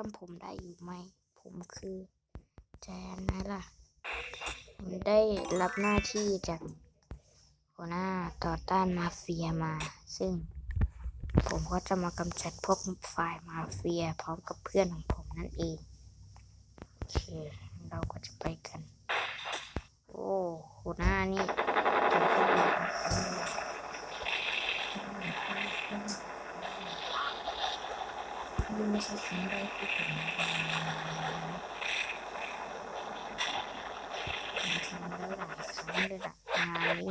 จำผมได้อยู่ไหม ผมคือแจนนะล่ะผมได้รับหน้าที่จากหัวหน้าต่อต้านมาเฟียมา ซึ่งผมก็จะมากำจัดพวกฝ่ายมาเฟียพร้อมกับเพื่อนของผมนั่นเองโอเคเราก็จะไปกัน โอ้หัวหน้านี่เป็นคน ดีนี่ไม่ใช่ครั้งแรกที่ผมทำมาผมทำมาแล้หลายครั้งเลยล่ะงานนี้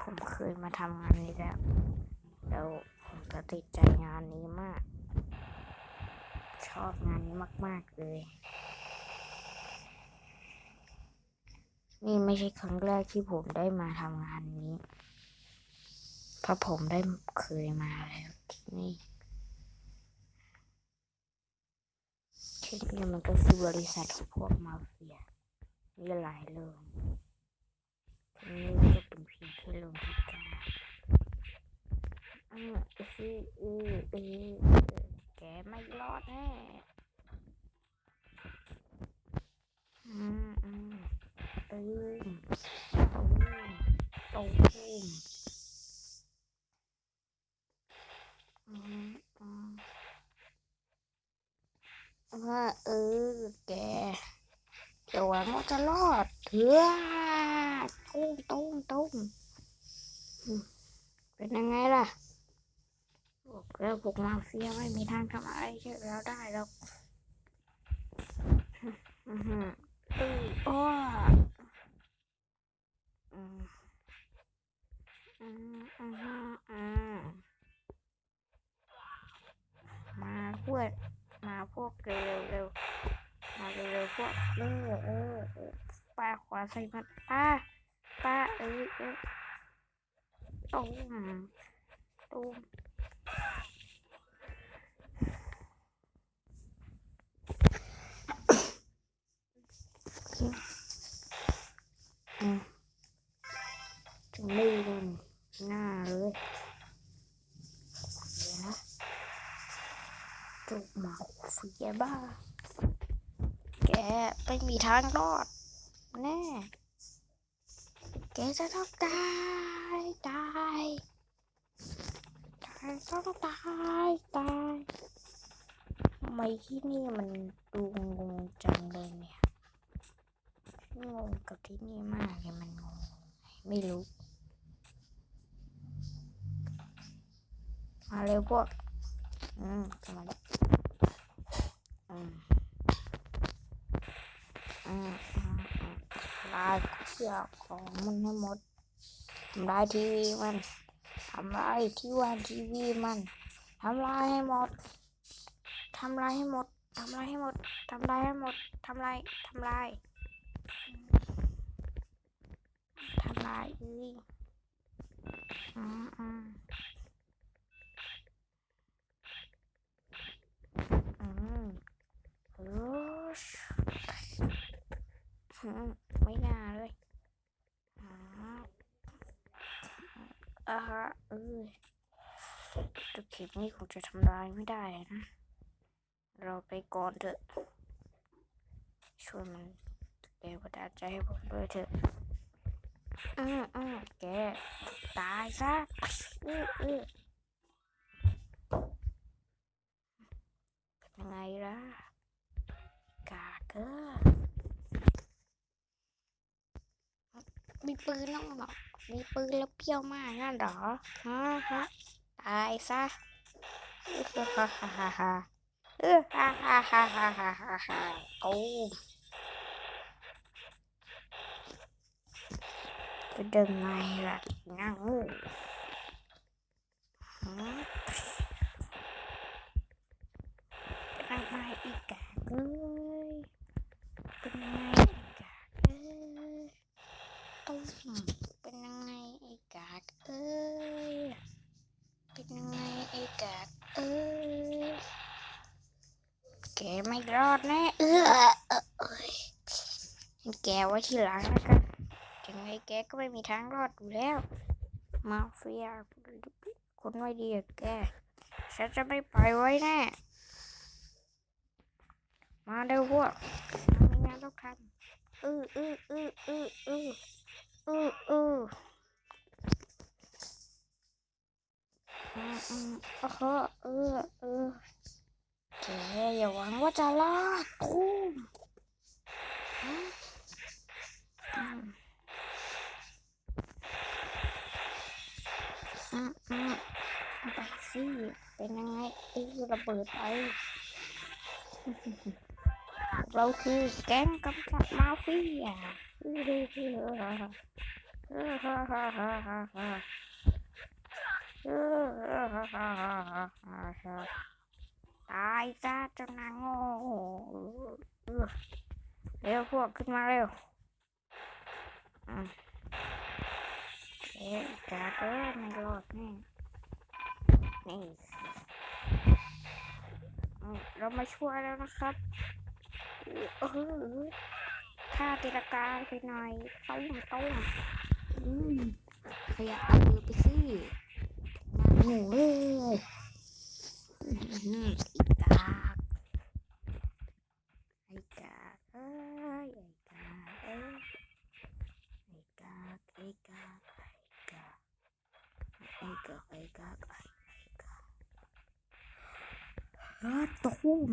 ผมเคยมาทำงานนี้แล้ว แล้วผมก็ติดใจ ชอบงานนี้มาก ๆ เลย นี่ไม่ใช่ครั้งแรกที่ผมได้มาทำงานนี้ เพราะผมได้เคยมาแล้วที่นี่ที่นี่มันก็คือบริษัทของพวกมาเฟียมีหลายโรงที่นี่ก็เป็นเพียงแค่โรงที่เก้าอืมเออเออเออ ไม่รอดแน่อืมอืมตูมตูมตูมอืมอืมว่าเออแกเดี๋ยวหวังว่าจะรอดเถื่อตุ้มตุ้มตุ้มอืมเป็นยังไงล่ะ บอกแล้วพวกมาเฟียไม่มีทางทำอะไรเยอแล้วได้หรอกอือหือตื้ออ้ออืมอืมอืมอืมมาพวกมาพวกเร็วเร็วมาเร็วพวกเออเออเออป้าขวาใส่มันป้าป้าเออเออตุ้มตุ้ม ถึงนี่กันหน้าเลยเดี๋ยวนะจุกหมาเฟียบ้า แกไม่มีทางรอด แน่ แกจะต้องตาย ตาย ตายต้องตายตายทำไมที่นี่มันดูงงจังเลยเนี่ยงงกับที่นี่มากเลยมันงงไม่รู้ มาเร็วพวก อืมมาแล้วอืมอืมอืมอืมลายเชือกของมันให้หมดทำลายทีวีมัน ทำลายที่วางทีวีมันทำลายให้หมดทำลายให้หมดทำลายให้หมดทำลายให้หมดทำลายทำลายทำลายเอ้ยอืมอืมอืมโอ้ชอืมไม่น่าเลยอ่า อ่าฮะเออตัวเข็มนี่คงจะทำลายไม่ได้นะ เราไปก่อนเถอะ ช่วยมันเดี๋ยวก็ได้ใจให้ผมด้วยเถอะ อืมอืมแก ตายซะ อืออือเป็นยังไงล่ะ กาเกอร์มีปืนแล้วเหรอ มีปืนแล้วเปรี้ยวมากงั้นหรอฮะฮะตายซะฮ่าฮ่าฮ่าฮ่าเออฮ่าฮ่าฮ่าฮ่าฮ่าฮ่าฮ่าตูมเป็นไงล่ะงั้งฮะเป็นยังไงอีกอะเอ้ยเป็นไงอีกอะเอ้ยตุ้มเป็นยังไงไอ้กากเอ้ ย เป็นยังไงไอ้กากเอ้ยแกไม่รอดแน่เออเอ้ยแกไว้ทีหลังแล้วกันยังไงแกก็ไม่มีทางรอดอยู่แล้ว มาเฟียคนไม่ดีแก ฉันจะไม่ปล่อยไว้แน่ มาเร็วพวกมีงานต้องทำอืออืออืออืออืออือ อืออืมอืมโอ้โหเออเออแกอย่าหวังว่าจะรอดทุ่มอืมอืมอืมไปสิเป็นยังไงเออระเบิดไป เราคือแก๊งกำจัดมาเฟียตาย จ้าเจ้านางโง่เร็วพวกขึ้นมาเร็วเอ๊ะจ้าเอ้ยไม่รอดแน่นี่เรามาช่วยแล้วนะครับเออข้าตีลกาไปหน่อยต้มต้มอืมขยับเอามือไปสินางหนูเอ้ยอื้อหืออีกากไอ้กากเอ้ยไอ้กาเอ้ยไอ้กาไอ้กาไอ้กาไอ้กาไอ้กาไอ้กากเออตุ้ม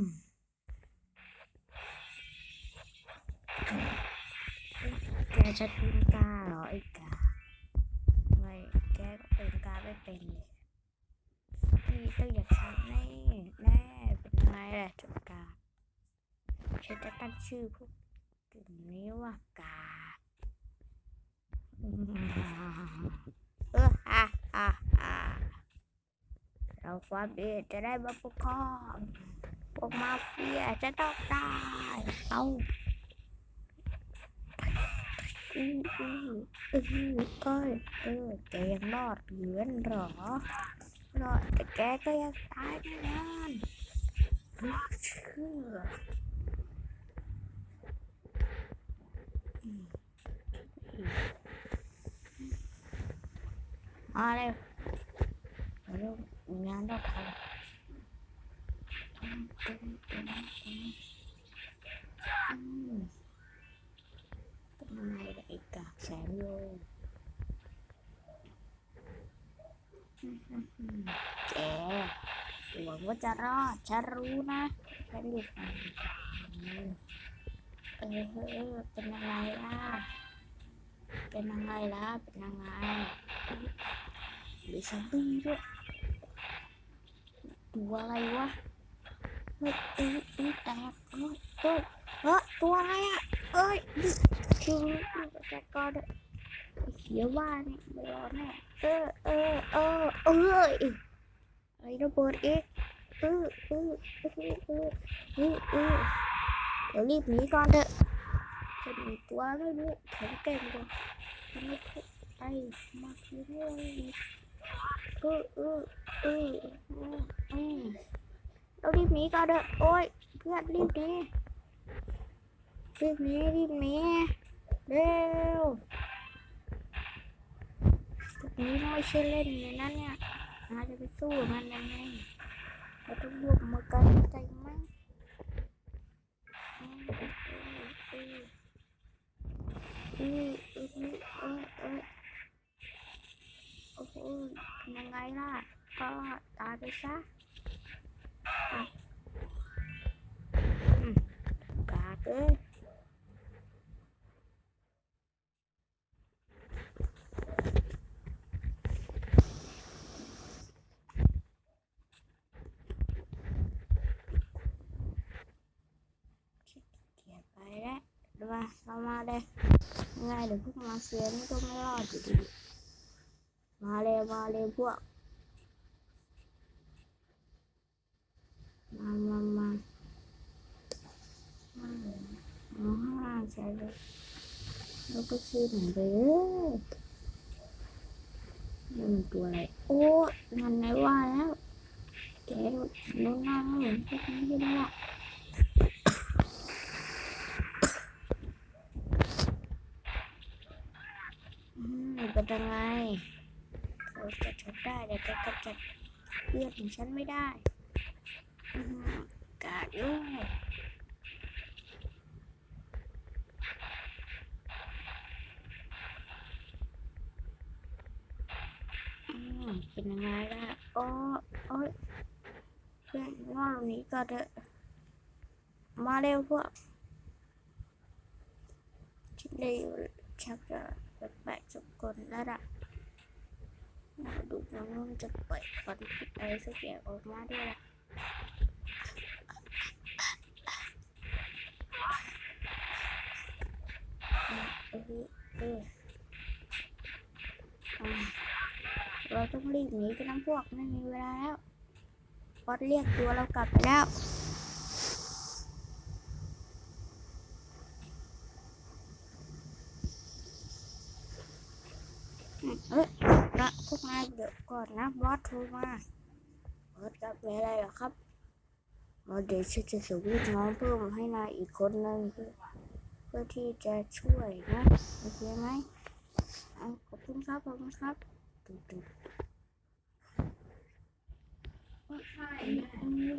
แกจะเป็นกาเหรอไอ้กาไม่แกก็เป็นกาไม่เป็นเลยพี่ต้องอยากทำแน่แน่เป็นยังไงล่ะจุดกา ฉันจะตั้งชื่อพวกกลุ่มนี้ว่ากาเอออะอะอะเราความดีจะได้มาปกครองพวกมาเฟียจะต้องตายเอาอืออืออือเอ้ยเออแกยังรอดเหลือนหรอรอดแต่แกก็ยังตายแน่นอนไม่เชื่ออื มาเร็วมาเร็วงานต้องทำตุ้มตุ้มตุ้มตุ้มอืมเป็นยังไงล่ะไอ้กากแสนโลแกหวังว่าจะรอดฉันรู้นะฉันรีบฟัง เออเออเป็นยังไงล่ะ เป็นยังไงล่ะ เป็นยังไงหรือซอมบี้ด้วยตัวอะไรวะเฮ้ยเอ้ยเอ้ยแตกเอ้ยเอ้ยเฮ้ยตัวอะไรอะ เอ้ยคือแต่ก็เดเสียว่าเนี่ยไม่รอดแน่เออเออเออเอออะไรระเบิดอีกเออเออเออเออเออเออ เดี๋ยวรีบหนีก่อนเถอะจะมีตัวไม่รู้แข็งแกร่งกว่าทำไมพวกไอ้มาคิดว่าเออเออเออเออเออเรารีบหนีก่อนเถอะโอ้ยเพื่อนรีบหนีรีบหนีรีบหนีเร็วพวกนี้ไม่ใช่เล่นเลยนะเนี่ยเราจจะไปสู้มันยังไงเราต้องรวมมือกันใจไหมอืม อืมอืมอืมอืมอืมโอ้โหเป็นยังไงล่ะก็ตายไปซะอะอืมกาเอ้ยเกียไปแล้วเดี๋ยวมาเลยง่าเดี๋ยวพวกมาเสียนก็ไม่รอดอยู่ดีมาเลยมาเลยพวก มามามามามาข้ฮ่าใช่เลยแล้วก็ชื่อหนึ่งเลยนี่มันตัวอะไร โอ้นั่นไงว่าแล้วแกนู่นนั่งเหมือนพวกนี้ใช่ไหมล่ะ จะกำจัดเพื่อนของฉันไม่ได้กาดด้วยอืมเป็นยังไงล่ะโอ้โอ้ยเพื่อนว่าตรงนี้ก็เถอะมาเร็วพวกฉันได้อยู่ชักจะแปลกๆสักคนแล้วล่ะ ดูน้องจะปล่อยควันพิษอะไรสักอย่างออกมาด้วยละเออเออเราต้องรีบหนีกันน้ำพวกไม่มีเวลาแล้วบอสเรียกตัวเรากลับไปแล้ว อืมเอ้ยนะพวกนายเดี๋ยวก่อนนะบอสโทรมาบอสกลับอะไรหรอครับบอสเดี๋ยวฉันจะส่งลูกน้องเพิ่มให้นายอีกคนนึงเพื่อเพื่อที่จะช่วยนะโอเคไหมอขอบคุณครับขอบคุณครับตุ๊ดตุ๊ดอืม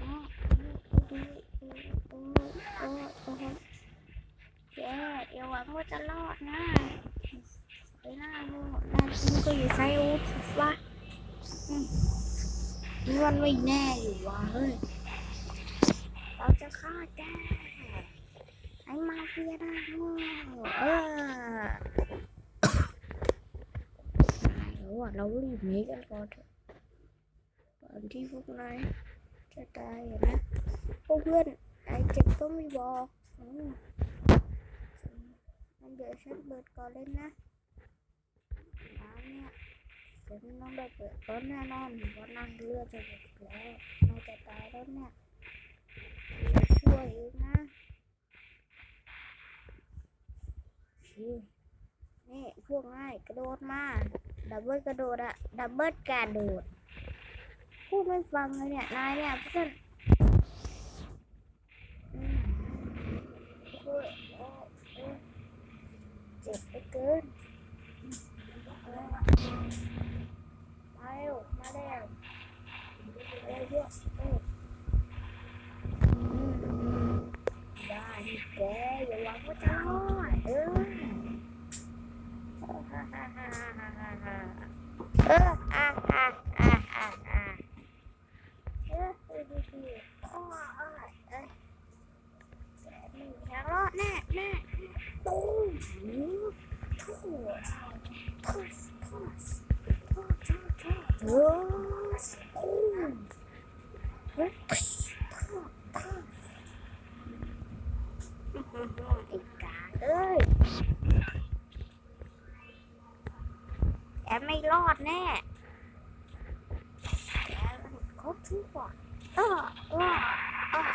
อ๋อโอ้โอ้โอ้โอ้โอ้ แกอย่าหวังว่าจะรอดนะไอ้หน้าโง่นั่นมันก็อยู่ไซอูดวะมนี่มันไม่แน่อยู่วะเฮ้ย เราจะฆ่าแกไอ้มาเฟียหน้าโง่เออแล้วอะเรารีบหนีกันก่อนเถอะก่อนที่พวกนายจะตายนะพวกเพื่อนไอ้เจ็บก็ไม่บอกอ งั้นเดี๋ยวฉันเปิดก่อนเลยนะน้ำเนี่ยเดี๋ยวมันต้องได้เปิดก่อนแน่นอนเพราะนั่งเรือจะหมดแล้วน่าจะตายแล้วเนี่ยช่วยอีกนะชินี่พวกง่ายกระโดดมาดับเบิลกระโดดอะดับเบิลกระโดดพูดไม่ฟังเลยเนี่ยนายเนี่ยเพื่อนอืมโอ้ยโอ้ยโอ้ย เจ็บไปเกินมาเร็วมาเร็วเร็วเยอะได้นี่แกอย่าหวังว่าจะรอดเออเอออะอะอะอะอะเออดูดีดีอ้ออ้อเออแกไม่มีทางรอดแน่แน่ตุ้ม Puss, puss, puss, puss, puss, puss, puss. ไอ้กาเอ้ยแกไม่รอดแน่แกมันโคตรชั่วเออเออเออ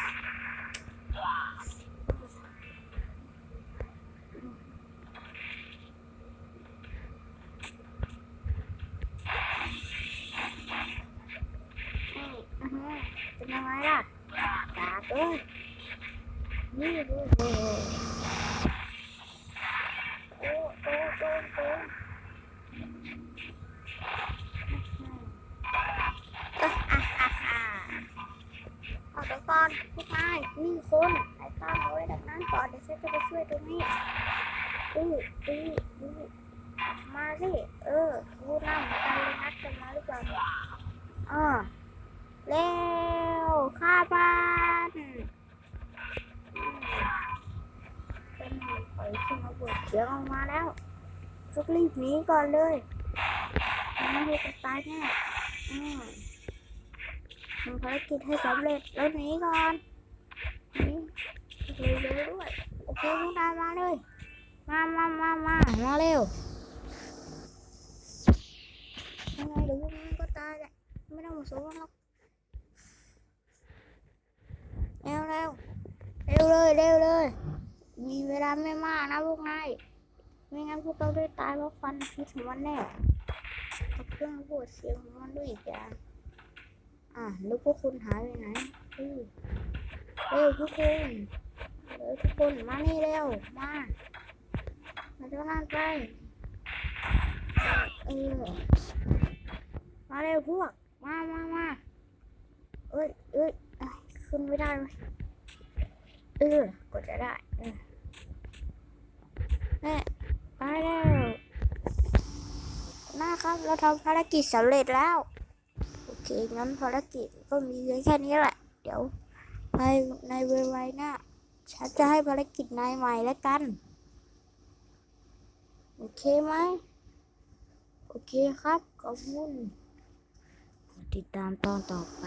นี่อื้อหือเป็นยังไงล่ะกาดเอ้ย นี่ดูโอ้โอ้โอ้โอ้โอ้เอาเดี๋ยวก่อนพวกนายนี่คนไอ้ข้ามเอาไว้ดังนั้นก่อนเดี๋ยวฉันจะไปช่วยตรงนี้อู้อู้อู้มาสิ เออรู้หน้าเหมือนกันเลยนัดกันมาหรือเปล่าเนี่ยอ่า เร็วข้าบ้านเป็นปล่อยขึ้นมาบดเสียงออกมาแล้วทุกรีบหนีก่อนเลยไม่ให้จะตายแน่ทำภารกิจให้สำเร็จแล้วหนีก่อนหนีเร็วด้วยโอเคพวกนายมาเลย มามามามามาเร็วยังไงเดี๋ยวพวกนั้นก็ตายแหละไม่ต้องมาสู้กันหรอกเร็วเร็วเร็วเลยเร็วเลย มีเวลาไม่มากนะพวกนายไม่งั้นพวกเราได้ตายเพราะควันพิษของมันแน่กับเครื่องพูดเสียงของมันด้วยอีกอย่างอะแล้วพวกคุณหายไปไหนอือเร็วทุกคนเร็วทุกคนมานี่เร็วมามาเจ้านั่นไปเออมาเร็วพวกมามามาเอ้ยเอ้ยขึ้นไม่ได้ไหมเออกดจะได้เออ แม่ไปแล้วนะครับเราทำภารกิจสำเร็จแล้ว โอเค งั้นภารกิจก็มีเพียงแค่นี้แหละ เดี๋ยวภายในเวลาหน้าฉันจะให้ภารกิจนายใหม่แล้วกัน โอเคไหม โอเคครับ ขอบคุณ ติดตามตอนต่อไป